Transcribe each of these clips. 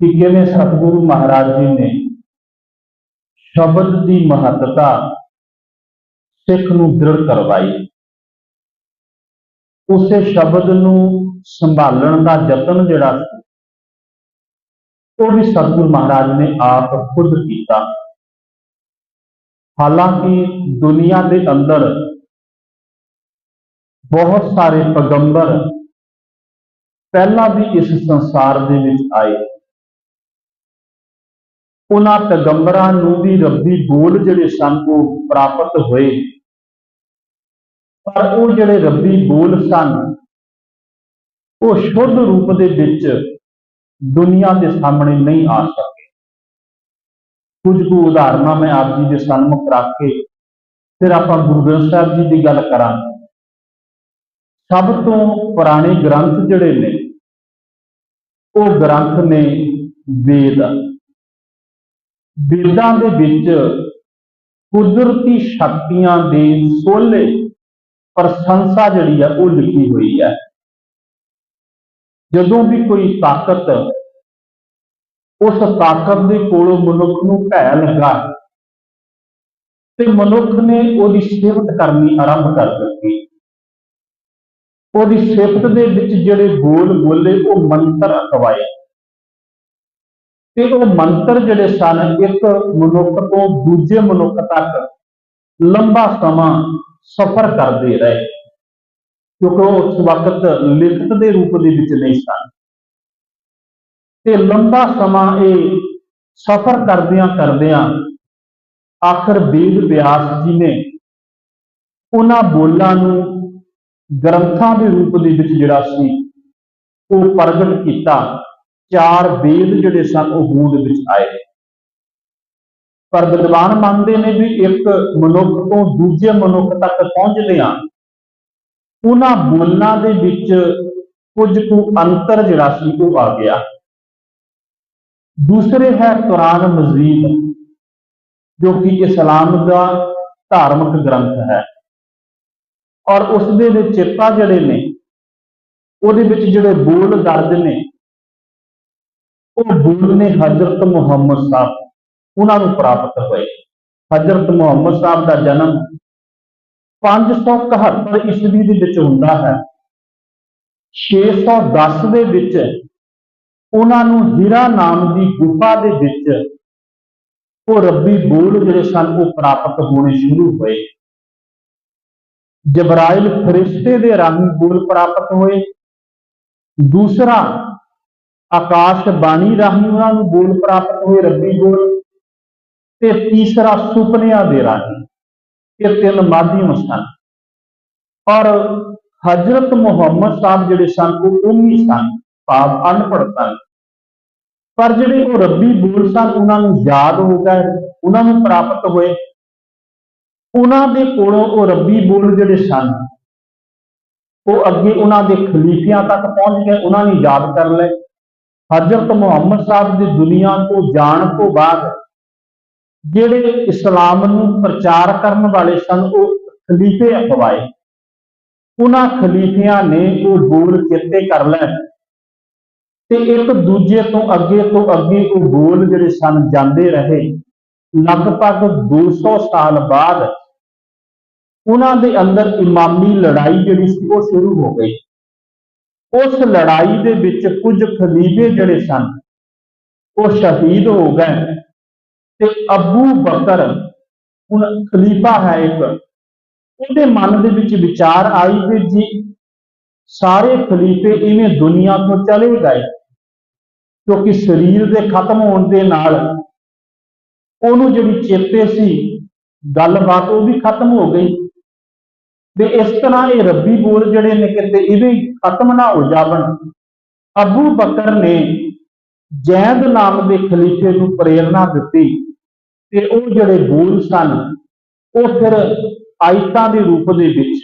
ਕਿ ਕਿਵੇਂ ਸਤਿਗੁਰੂ ਮਹਾਰਾਜ ਜੀ ਨੇ ਸ਼ਬਦ ਦੀ ਮਹੱਤਤਾ ਸਿੱਖ ਨੂੰ ਦ੍ਰਿੜ ਕਰਵਾਈ। ਉਸੇ ਸ਼ਬਦ ਨੂੰ ਸੰਭਾਲਣ ਦਾ ਯਤਨ ਜਿਹੜਾ ਉਹ ਵੀ ਸਤਿਗੁਰੂ ਮਹਾਰਾਜ ਨੇ ਆਪ ਖੁਦ ਕੀਤਾ। ਹਾਲਾਂਕਿ ਦੁਨੀਆ ਦੇ ਅੰਦਰ ਬਹੁਤ ਸਾਰੇ ਪੈਗੰਬਰ ਪਹਿਲਾਂ ਵੀ ਇਸ ਸੰਸਾਰ ਦੇ ਵਿੱਚ ਆਏ। ਉਹਨਾਂ ਪੈਗੰਬਰਾਂ ਨੂੰ ਵੀ ਰੱਬੀ ਬੋਲ ਜਿਹੜੇ ਸਨ, ਉਹ ਪ੍ਰਾਪਤ ਹੋਏ। ਪਰ ਉਹ ਜਿਹੜੇ ਰੱਬੀ ਬੋਲ ਸਨ, ਉਹ ਸ਼ੁੱਧ ਰੂਪ ਦੇ ਵਿੱਚ ਦੁਨੀਆ ਦੇ ਸਾਹਮਣੇ ਨਹੀਂ ਆ ਸਕੇ। ਕੁਝ ਕੁ ਉਦਾਹਰਨਾਂ ਮੈਂ ਆਪ ਜੀ ਦੇ ਸਨਮੁਖ ਰੱਖ ਕੇ ਫਿਰ ਆਪਾਂ ਗੁਰੂ ਗ੍ਰੰਥ ਸਾਹਿਬ ਜੀ ਦੀ ਗੱਲ ਕਰਾਂਗੇ। ਸਭ ਤੋਂ ਪੁਰਾਣੇ ਗ੍ਰੰਥ ਜਿਹੜੇ ਨੇ, ਉਹ ਗ੍ਰੰਥ ਨੇ ਵੇਦ। ਵੇਦਾਂ ਦੇ ਵਿੱਚ ਕੁਦਰਤੀ ਸ਼ਕਤੀਆਂ ਦੇ ਸੋਲੇ ਪ੍ਰਸ਼ੰਸਾ ਜਿਹੜੀ ਆ ਉਹ ਲਿਖੀ ਹੋਈ ਹੈ। ਜਦੋਂ ਵੀ ਕੋਈ ਤਾਕਤ ਉਸ ਤਾਕਤ ਦੇ ਕੋਲੋਂ ਮਨੁੱਖ ਨੂੰ ਭੈ ਲੱਗਾ ਤੇ ਮਨੁੱਖ ਨੇ ਉਹਦੀ ਸਿਫਤ ਕਰਨੀ ਆਰੰਭ ਕਰ ਦਿੱਤੀ। ਉਹਦੀ ਸਿਫਤ ਦੇ ਵਿੱਚ ਜਿਹੜੇ ਬੋਲ ਬੋਲੇ ਉਹ ਮੰਤਰ ਅਖਵਾਏ ਤੇ ਉਹ ਮੰਤਰ ਜਿਹੜੇ ਸਨ, ਇੱਕ ਮਨੁੱਖ ਤੋਂ ਦੂਜੇ ਮਨੁੱਖ ਤੱਕ ਲੰਬਾ ਸਮਾਂ ਸਫ਼ਰ ਕਰਦੇ ਰਹੇ। ਕਿਉਂਕਿ ਉਹ ਉਸ ਵਕਤ ਲਿਖਤ ਦੇ ਰੂਪ ਦੇ ਵਿੱਚ ਨਹੀਂ ਸਨ। ਤੇ ਲੰਬਾ ਸਮਾਂ ਇਹ ਸਫ਼ਰ ਕਰਦਿਆਂ ਕਰਦਿਆਂ ਆਖਰ ਵੇਦ ਵਿਆਸ ਜੀ ਨੇ ਉਹਨਾਂ ਬੋਲਾਂ ਨੂੰ ਗ੍ਰੰਥਾਂ ਦੇ ਰੂਪ ਦੇ ਵਿੱਚ ਜਿਹੜਾ ਸੀ, ਉਹ ਪ੍ਰਗਟ ਕੀਤਾ। ਚਾਰ ਵੇਦ ਜਿਹੜੇ ਸਨ, ਉਹ ਹੋਂਦ ਵਿੱਚ ਆਏ ਪਰ ਵਿਦਵਾਨ ਮੰਨਦੇ ਨੇ ਵੀ ਇੱਕ ਮਨੁੱਖ ਤੋਂ ਦੂਜੇ ਮਨੁੱਖ ਤੱਕ ਪਹੁੰਚਦੇ ਪਹੁੰਚਦਿਆਂ ਉਹਨਾਂ ਬੋਲਾਂ ਦੇ ਵਿੱਚ ਕੁਝ ਕੁ ਅੰਤਰ ਜਿਹੜਾ ਸੀ, ਉਹ ਆ ਗਿਆ। ਦੂਸਰੇ ਹੈ ਕੁਰਾਨ ਮਜੀਦ, ਜੋ ਕਿ ਇਸਲਾਮ ਦਾ ਧਾਰਮਿਕ ਗ੍ਰੰਥ ਹੈ। ਔਰ ਉਸ ਦੇ ਵਿੱਚ ਚਿੱਤਾ ਜਿਹੜੇ ਨੇ, ਉਹਦੇ ਵਿੱਚ ਜਿਹੜੇ ਬੋਲ ਦਰਦ ਨੇ ਉਹ ਬੋਲ ਨੇ ਹਜ਼ਰਤ ਮੁਹੰਮਦ ਸਾਹਿਬ ਉਹਨਾਂ ਨੂੰ ਪ੍ਰਾਪਤ ਹੋਏ। ਹਜ਼ਰਤ ਮੁਹੰਮਦ ਸਾਹਿਬ ਦਾ ਜਨਮ 571 ਈਸਵੀ ਦੇ ਵਿੱਚ ਹੁੰਦਾ ਹੈ। 610 ਦੇ ਵਿੱਚ ਉਹਨਾਂ ਨੂੰ ਹੀਰਾ ਨਾਮ ਦੀ ਗੁਫਾ ਦੇ ਵਿੱਚ ਉਹ ਰੱਬੀ ਬੋਲ ਜਿਹੜੇ ਸਨ ਉਹ ਪ੍ਰਾਪਤ ਹੋਣੇ ਸ਼ੁਰੂ ਹੋਏ। ਜਬਰਾਇਲ ਫਰਿਸ਼ਤੇ ਦੇ ਰਾਹੀਂ ਬੋਲ ਪ੍ਰਾਪਤ ਹੋਏ। ਦੂਸਰਾ ਆਕਾਸ਼ ਬਾਣੀ ਰਾਹੀਂ ਉਹਨਾਂ ਨੂੰ ਬੋਲ ਪ੍ਰਾਪਤ ਹੋਏ ਰੱਬੀ ਬੋਲ ਤੇ ਤੀਸਰਾ ਸੁਪਨਿਆਂ ਦੇ ਰਾਹੀਂ ਇਹ ਤਿੰਨ ਮਾਧਿਅਮ ਸਨ। ਔਰ ਹਜ਼ਰਤ ਮੁਹੰਮਦ ਸਾਹਿਬ ਜਿਹੜੇ ਸਨ, ਉਹ ਉਮੀ ਸਨ, ਭਾਵ ਅਨਪੜ੍ਹ ਸਨ। ਪਰ ਜਿਹੜੇ ਉਹ ਰੱਬੀ ਬੋਲ ਸਨ, ਉਹਨਾਂ ਨੂੰ ਯਾਦ ਹੋ ਗਏ, ਉਹਨਾਂ ਨੂੰ ਪ੍ਰਾਪਤ ਹੋਏ। ਉਹਨਾਂ ਦੇ ਕੋਲੋਂ ਉਹ ਰੱਬੀ ਬੋਲ ਜਿਹੜੇ ਸਨ, ਉਹ ਅੱਗੇ ਉਹਨਾਂ ਦੇ ਖਲੀਫਿਆਂ ਤੱਕ ਪਹੁੰਚ ਗਏ, ਉਹਨਾਂ ਨੇ ਯਾਦ ਕਰ ਲਏ। ਹਜ਼ਰਤ ਮੁਹੰਮਦ ਸਾਹਿਬ ਦੀ ਦੁਨੀਆ ਤੋਂ ਜਾਣ ਤੋਂ ਬਾਅਦ ਜਿਹੜੇ ਇਸਲਾਮ ਨੂੰ ਪ੍ਰਚਾਰ ਕਰਨ ਵਾਲੇ ਸਨ, ਉਹ ਖਲੀਫੇ ਅਪਵਾਏ। ਉਹਨਾਂ ਖਲੀਫਿਆਂ ਨੇ ਉਹ ਬੋਲ ਚੇਤੇ ਕਰ ਲੈ ਤੇ ਇੱਕ ਦੂਜੇ ਤੋਂ ਅੱਗੇ ਤੋਂ ਅੱਗੇ ਉਹ ਬੋਲ ਜਿਹੜੇ ਸਨ, ਜਾਂਦੇ ਰਹੇ। ਲਗਭਗ 200 ਸਾਲ ਬਾਅਦ ਉਹਨਾਂ ਦੇ ਅੰਦਰ ਇਮਾਮੀ ਲੜਾਈ ਜਿਹੜੀ ਸੀ, ਉਹ ਸ਼ੁਰੂ ਹੋ ਗਈ। ਉਸ ਲੜਾਈ ਦੇ ਵਿੱਚ ਕੁਝ ਖਲੀਫੇ ਜਿਹੜੇ ਸਨ, ਉਹ ਸ਼ਹੀਦ ਹੋ ਗਏ ਤੇ ਅਬੂ ਬਕਰ ਹੁਣ ਖਲੀਫਾ ਹੈ ਇੱਕ। ਉਹਦੇ ਮਨ ਦੇ ਵਿੱਚ ਵਿਚਾਰ ਆਈ ਕਿ ਜੀ, ਸਾਰੇ ਖਲੀਫੇ ਇਵੇਂ ਦੁਨੀਆ ਤੋਂ ਚਲੇ ਗਏ, ਕਿਉਂਕਿ ਸਰੀਰ ਦੇ ਖਤਮ ਹੋਣ ਦੇ ਨਾਲ ਉਹਨੂੰ ਜਿਹੜੀ ਚੇਤੇ ਸੀ, ਗੱਲਬਾਤ ਉਹ ਵੀ ਖਤਮ ਹੋ ਗਈ। ਵੀ ਇਸ ਤਰ੍ਹਾਂ ਇਹ ਰੱਬੀ ਬੋਲ ਜਿਹੜੇ ਨੇ ਕਿਤੇ ਇਹਦੇ ਖਤਮ ਨਾ ਹੋ ਜਾਵਣ। ਅਬੂ ਬਕਰ ਨੇ ਜੈਦ ਨਾਮ ਦੇ ਖਲੀਫੇ ਨੂੰ ਪ੍ਰੇਰਣਾ ਦਿੱਤੀ ਤੇ ਉਹ ਜਿਹੜੇ ਬੋਲ ਸਨ, ਉਹ ਫਿਰ ਆਇਤਾਂ ਦੇ ਰੂਪ ਦੇ ਵਿੱਚ,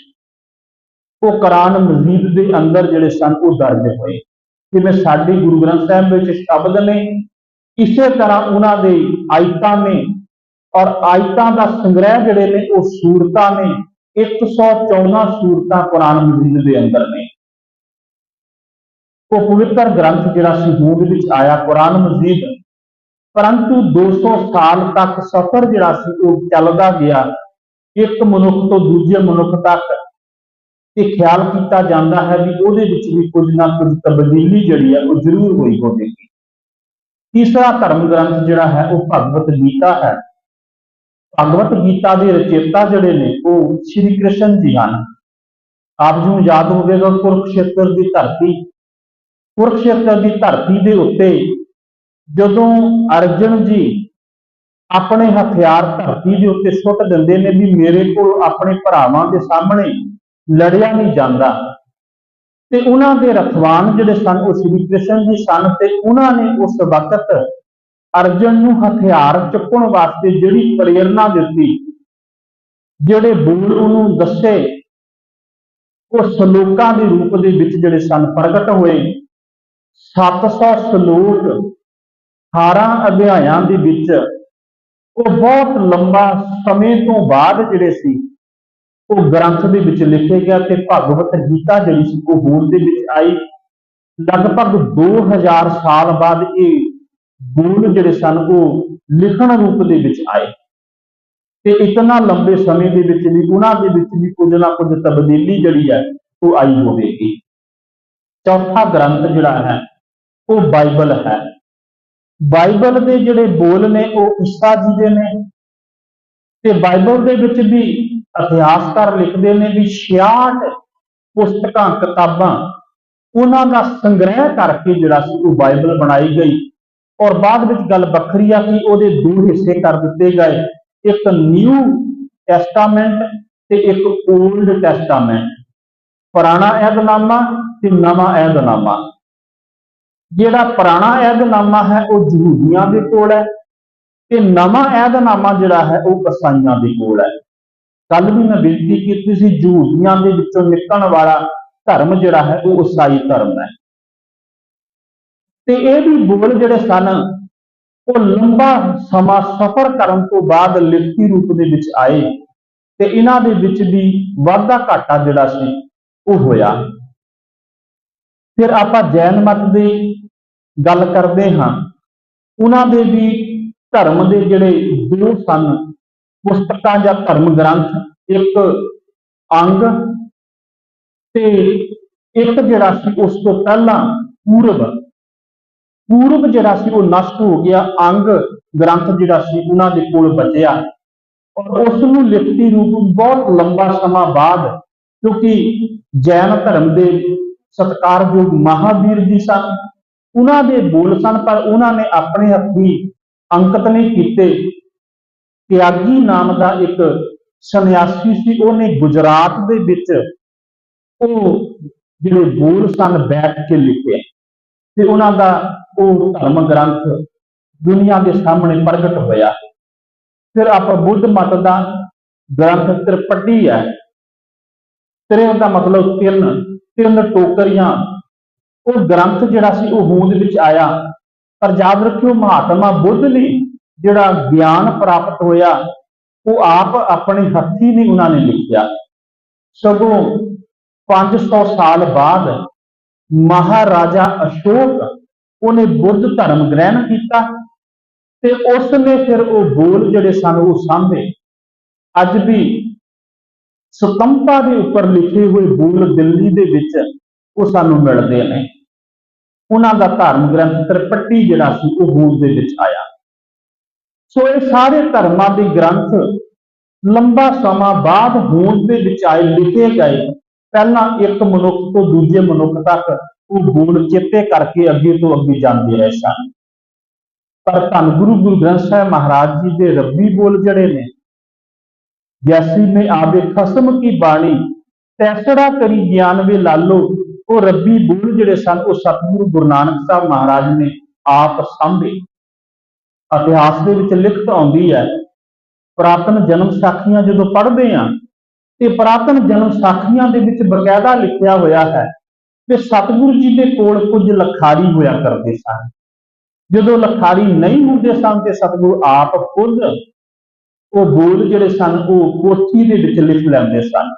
ਉਹ ਕੁਰਾਨ ਮਜੀਦ ਦੇ ਅੰਦਰ ਜਿਹੜੇ ਸਨ, ਉਹ ਦਰਜ ਹੋਏ। ਜਿਵੇਂ ਸਾਡੇ ਗੁਰੂ ਗ੍ਰੰਥ ਸਾਹਿਬ ਵਿੱਚ ਸ਼ਬਦ ਨੇ, ਇਸੇ ਤਰ੍ਹਾਂ ਉਹਨਾਂ ਦੇ ਆਇਤਾਂ ਨੇ ਔਰ ਆਇਤਾਂ ਦਾ ਸੰਗ੍ਰਹਿ ਜਿਹੜੇ ਨੇ, ਉਹ ਸੂਰਤਾਂ ਨੇ 114 ਸੂਰਤਾਂ ਕੁਰਾਨ ਮਜੀਦ ਦੇ ਅੰਦਰ ਨੇ। ਉਹ ਪਵਿੱਤਰ ਗ੍ਰੰਥ ਜਿਹੜਾ ਸੀ, ਹੋਂਦ ਵਿੱਚ ਆਇਆ, ਕੁਰਾਨ ਮਜੀਦ। ਪਰੰਤੂ 200 ਸਾਲ ਤੱਕ ਸਫ਼ਰ ਜਿਹੜਾ ਸੀ, ਉਹ ਚੱਲਦਾ ਗਿਆ। ਇੱਕ ਮਨੁੱਖ ਤੋਂ ਦੂਜੇ ਮਨੁੱਖ ਤੱਕ। ਤੇ ਖਿਆਲ ਕੀਤਾ ਜਾਂਦਾ ਹੈ ਵੀ ਉਹਦੇ ਵਿੱਚ ਵੀ ਕੁਝ ਨਾ ਕੁਝ ਤਬਦੀਲੀ ਜਿਹੜੀ ਹੈ, ਉਹ ਜ਼ਰੂਰ ਹੋਈ ਹੋਵੇਗੀ। ਤੀਸਰਾ ਧਰਮ ਗ੍ਰੰਥ ਜਿਹੜਾ ਹੈ, ਉਹ ਭਗਵਤ ਗੀਤਾ ਹੈ। ਭਗਵਤ ਗੀਤਾ ਦੇ ਰਚੇਤਾ ਜਿਹੜੇ ਨੇ, ਉਹ ਸ਼੍ਰੀ ਕ੍ਰਿਸ਼ਨ ਜੀ ਹਨ। ਆਪ ਜੀ ਨੂੰ ਯਾਦ ਹੋਵੇਗਾ ਕੁਰਕਸ਼ੇਤਰ ਦੀ ਧਰਤੀ। ਕੁਰਕਸ਼ੇਤਰ ਦੀ ਧਰਤੀ ਦੇ ਉੱਤੇ ਜਦੋਂ ਅਰਜਨ ਜੀ ਆਪਣੇ ਹਥਿਆਰ ਧਰਤੀ ਦੇ ਉੱਤੇ ਸੁੱਟ ਦਿੰਦੇ ਨੇ ਵੀ ਮੇਰੇ ਕੋਲ ਆਪਣੇ ਭਰਾਵਾਂ ਦੇ ਸਾਹਮਣੇ ਲੜਿਆ ਨਹੀਂ ਜਾਂਦਾ, ਤੇ ਉਹਨਾਂ ਦੇ ਰਖਵਾਨ ਜਿਹੜੇ ਸਨ ਉਹ ਸ੍ਰੀ ਕ੍ਰਿਸ਼ਨ ਜੀ ਸਨ ਤੇ ਉਹਨਾਂ ਨੇ ਉਸ ਵਕਤ ਅਰਜਨ ਨੂੰ ਹਥਿਆਰ ਚੁੱਕਣ ਵਾਸਤੇ ਜਿਹੜੀ ਪ੍ਰੇਰਣਾ ਦਿੱਤੀ, ਜਿਹੜੇ ਬੋਲ ਉਹਨੂੰ ਦੱਸੇ, ਉਹ ਸ਼ਲੋਕਾਂ ਦੇ ਰੂਪ ਦੇ ਵਿੱਚ ਜਿਹੜੇ ਸਨ ਪ੍ਰਗਟ ਹੋਏ। 700 ਸ਼ਲੋਕ 18 ਅਧਿਆਇਆਂ ਦੇ ਵਿੱਚ ਉਹ ਬਹੁਤ ਲੰਬਾ ਸਮੇਂ ਤੋਂ ਬਾਅਦ ਜਿਹੜੇ ਸੀ, ਉਹ ਗ੍ਰੰਥ ਦੇ ਵਿੱਚ ਲਿਖੇ ਗਿਆ ਤੇ ਭਗਵਤ ਗੀਤਾ ਜਿਹੜੀ ਸੀ ਉਹ ਹੋਂਦ ਦੇ ਵਿੱਚ ਆਈ। ਲਗਭਗ 2000 ਸਾਲ ਬਾਅਦ ਇਹ ਬੋਲ ਜਿਹੜੇ ਸਨ, ਉਹ ਲਿਖਣ ਰੂਪ ਦੇ ਵਿੱਚ ਆਏ। ਤੇ ਇਤਨਾ ਲੰਬੇ ਸਮੇਂ ਦੇ ਵਿੱਚ ਵੀ, ਉਹਨਾਂ ਦੇ ਵਿੱਚ ਵੀ ਕੁਝ ਨਾ ਕੁਝ ਤਬਦੀਲੀ ਜਿਹੜੀ ਹੈ, ਉਹ ਆਈ ਹੋਵੇਗੀ। ਚੌਥਾ ਗ੍ਰੰਥ ਜਿਹੜਾ ਹੈ, ਉਹ ਬਾਈਬਲ ਹੈ। ਬਾਈਬਲ ਦੇ ਜਿਹੜੇ ਬੋਲ ਨੇ, ਉਹ ਈਸਾ ਜੀ ਦੇ ਨੇ। ਤੇ ਬਾਈਬਲ ਦੇ ਵਿੱਚ ਵੀ ਇਤਿਹਾਸਕਾਰ ਲਿਖਦੇ ਨੇ ਵੀ 66 ਪੁਸਤਕਾਂ, ਕਿਤਾਬਾਂ, ਉਹਨਾਂ ਦਾ ਸੰਗ੍ਰਹਿ ਕਰਕੇ ਜਿਹੜਾ ਸੀ, ਉਹ ਬਾਈਬਲ ਬਣਾਈ ਗਈ। ਔਰ ਬਾਅਦ ਵਿੱਚ ਗੱਲ ਵੱਖਰੀ ਆ ਕਿ ਉਹਦੇ ਦੋ ਹਿੱਸੇ ਕਰ ਦਿੱਤੇ ਗਏ। ਇੱਕ ਨਿਊ ਟੈਸਟਾਮੈਂਟ ਤੇ ਇੱਕ 올ਡ ਟੈਸਟਾਮੈਂਟ ਪੁਰਾਣਾ ਏਧਨਾਮਾ ਤੇ ਨਵਾਂ ਅਹਿਦਨਾਮਾ ਜਿਹੜਾ ਪੁਰਾਣਾ ਏਧਨਾਮਾ ਹੈ, ਉਹ ਯਹੂਦੀਆਂ ਦੇ ਕੋਲ ਹੈ ਤੇ ਨਵਾਂ ਏਧਨਾਮਾ ਜਿਹੜਾ ਹੈ, ਉਹ ਈਸਾਈਆਂ ਦੇ ਕੋਲ ਹੈ। ਕੱਲ ਵੀ ਮੈਂ ਬੇਨਤੀ ਕੀਤੀ ਸੀ, ਯਹੂਦੀਆਂ ਦੇ ਵਿੱਚੋਂ ਨਿਕਲਣ ਵਾਲਾ ਧਰਮ ਜਿਹੜਾ ਹੈ, ਉਹ ਈਸਾਈ ਧਰਮ ਹੈ। ਤੇ ਇਹ ਵੀ ਬੋਲ ਜਿਹੜੇ ਸਨ, ਉਹ ਲੰਬਾ ਸਮਾਂ ਸਫ਼ਰ ਕਰਨ ਤੋਂ ਬਾਅਦ ਲਿਖਤੀ ਰੂਪ ਦੇ ਵਿੱਚ ਆਏ ਤੇ ਇਹਨਾਂ ਦੇ ਵਿੱਚ ਵੀ ਵਾਧਾ ਘਾਟਾ ਜਿਹੜਾ ਸੀ, ਉਹ ਹੋਇਆ। ਫਿਰ ਆਪਾਂ ਜੈਨ ਮਤ ਦੀ ਗੱਲ ਕਰਦੇ ਹਾਂ। ਉਹਨਾਂ ਦੇ ਵੀ ਧਰਮ ਦੇ ਜਿਹੜੇ ਦੋ ਸਨ, ਪੁਸਤਕਾਂ ਜਾਂ ਧਰਮ ਗ੍ਰੰਥ, ਇੱਕ ਅੰਗ ਤੇ ਇੱਕ ਜਿਹੜਾ ਸੀ, ਉਸ ਤੋਂ ਪਹਿਲਾਂ ਪੂਰਬ। ਪੂਰਬ ਜਿਹੜਾ ਸੀ ਉਹ ਨਸ਼ਟ ਹੋ ਗਿਆ, ਅੰਗ ਗ੍ਰੰਥ ਜਿਹੜਾ ਸੀ ਉਹਨਾਂ ਦੇ ਕੋਲ ਬਚਿਆ। ਔਰ ਉਸ ਨੂੰ ਲਿਖਤੀ ਰੂਪ ਬਹੁਤ ਲੰਬਾ ਸਮਾਂ ਬਾਅਦ, ਕਿਉਂਕਿ ਜੈਨ ਧਰਮ ਦੇ ਸਤਕਾਰਯੋਗ ਮਹਾਵੀਰ ਜੀ ਸਨ। ਉਹਨਾਂ ਦੇ ਬੋਲ ਸਨ, ਪਰ ਉਹਨਾਂ ਨੇ ਆਪਣੇ ਹੱਥੀ ਅੰਕਿਤ ਨਹੀਂ ਕੀਤੇ। ਤਿਆਗੀ ਨਾਮ ਦਾ ਇੱਕ ਸੰਨਿਆਸੀ ਸੀ, ਉਹਨੇ ਗੁਜਰਾਤ ਦੇ ਵਿੱਚ ਉਹ ਜਿਹੜੇ ਬੋਲ ਸਨ ਬੈਠ ਕੇ ਲਿਖਿਆ ਤੇ ਉਹਨਾਂ ਦਾ ਉਹ ਧਰਮ ਗ੍ਰੰਥ ਦੁਨੀਆ ਦੇ ਸਾਹਮਣੇ ਪ੍ਰਗਟ ਹੋਇਆ। ਫਿਰ ਆਪਾਂ ਬੁੱਧ ਮਤ ਦਾ ਗ੍ਰੰਥ ਤ੍ਰਿਪਟੀ ਹੈ। ਤ੍ਰਿ ਦਾ ਮਤਲਬ ਤਿੰਨ ਤਿੰਨ ਟੋਕਰੀਆਂ। ਉਹ ਗ੍ਰੰਥ ਜਿਹੜਾ ਸੀ ਉਹ ਹੋਂਦ ਵਿੱਚ ਆਇਆ। ਪਰ ਯਾਦ ਰੱਖਿਓ ਮਹਾਤਮਾ ਬੁੱਧ ਲਈ ਜਿਹੜਾ ਗਿਆਨ ਪ੍ਰਾਪਤ ਹੋਇਆ, ਉਹ ਆਪ ਆਪਣੇ ਹੱਥੀ ਨਹੀਂ ਉਹਨਾਂ ਨੇ ਲਿਖਿਆ। ਸਗੋਂ 500 ਸਾਲ ਬਾਅਦ ਮਹਾਰਾਜਾ ਅਸ਼ੋਕ ਉਹਨੇ ਬੁੱਧ ਧਰਮ ਗ੍ਰਹਿਣ ਕੀਤਾ ਤੇ ਉਸ ਨੇ ਫਿਰ ਉਹ ਬੋਲ ਜਿਹੜੇ ਸਨ ਉਹ ਸਾਂਭੇ। ਅੱਜ ਵੀ ਸਤੰਪਾ ਦੇ ਉੱਪਰ ਲਿਖੇ ਹੋਏ ਬੋਲ ਦਿੱਲੀ ਦੇ ਵਿੱਚ ਉਹ ਸਾਨੂੰ ਮਿਲਦੇ ਨੇ। ਉਹਨਾਂ ਦਾ ਧਰਮ ਗ੍ਰੰਥ ਤ੍ਰਿਪਟੀ ਜਿਹੜਾ ਸੀ ਉਹ ਹੋਂਦ ਦੇ ਵਿੱਚ ਆਇਆ। ਸੋ ਇਹ ਸਾਰੇ ਧਰਮਾਂ ਦੇ ਗ੍ਰੰਥ ਲੰਬਾ ਸਮਾਂ ਬਾਅਦ ਹੋਂਦ ਦੇ ਵਿੱਚ ਆਏ, ਲਿਖੇ ਗਏ। ਪਹਿਲਾਂ ਇੱਕ ਮਨੁੱਖ ਤੋਂ ਦੂਜੇ ਮਨੁੱਖ ਤੱਕ ਉਹ ਬੋਲ ਚੇਤੇ ਕਰਕੇ ਅੱਗੇ ਤੋਂ ਅੱਗੇ ਜਾਂਦੇ ਰਹੇ ਸਨ ਪਰ ਧੰਨ ਗੁਰੂ ਗੁਰੂ ਗ੍ਰੰਥ ਸਾਹਿਬ ਮਹਾਰਾਜ ਜੀ ਦੇ ਰੱਬੀ ਬੋਲ ਜਿਹੜੇ ਨੇ ਜੈਸੀ ਮੈਂ ਆਵੇ ਖਸਮ ਕੀ ਬਾਣੀ, ਤੈਸੜਾ ਕਰੀ ਗਿਆਨ ਵੇ ਲਾਲੋ, ਉਹ ਰੱਬੀ ਬੋਲ ਜਿਹੜੇ ਸਨ, ਉਹ ਸਤਿਗੁਰੂ ਗੁਰੂ ਨਾਨਕ ਸਾਹਿਬ ਮਹਾਰਾਜ ਨੇ ਆਪ ਸਾਂਭੇ। ਇਤਿਹਾਸ ਦੇ ਵਿੱਚ ਲਿਖਤ ਆਉਂਦੀ ਹੈ, ਪ੍ਰਾਤਨ ਜਨਮ ਸਾਖੀਆਂ ਜਦੋਂ ਪੜ੍ਹਦੇ ਆ ਤੇ ਪ੍ਰਾਤਨ ਜਨਮ ਸਾਖੀਆਂ ਦੇ ਵਿੱਚ ਬਕਾਇਦਾ ਲਿਖਿਆ ਹੋਇਆ ਹੈ ਕਿ ਸਤਿਗੁਰੂ ਜੀ ਦੇ ਕੋਲ ਕੁਝ ਲਖਾਰੀ ਹੋਇਆ ਕਰਦੇ ਸਨ। ਜਦੋਂ ਲਖਾਰੀ ਨਹੀਂ ਹੁੰਦੇ ਸਨ ਤੇ ਸਤਿਗੁਰੂ ਆਪ ਖੁਦ ਉਹ ਬੋਲ ਜਿਹੜੇ ਸਨ ਉਹ ਪੋਥੀ ਦੇ ਵਿੱਚ ਲਿਖ ਲੈਂਦੇ ਸਨ।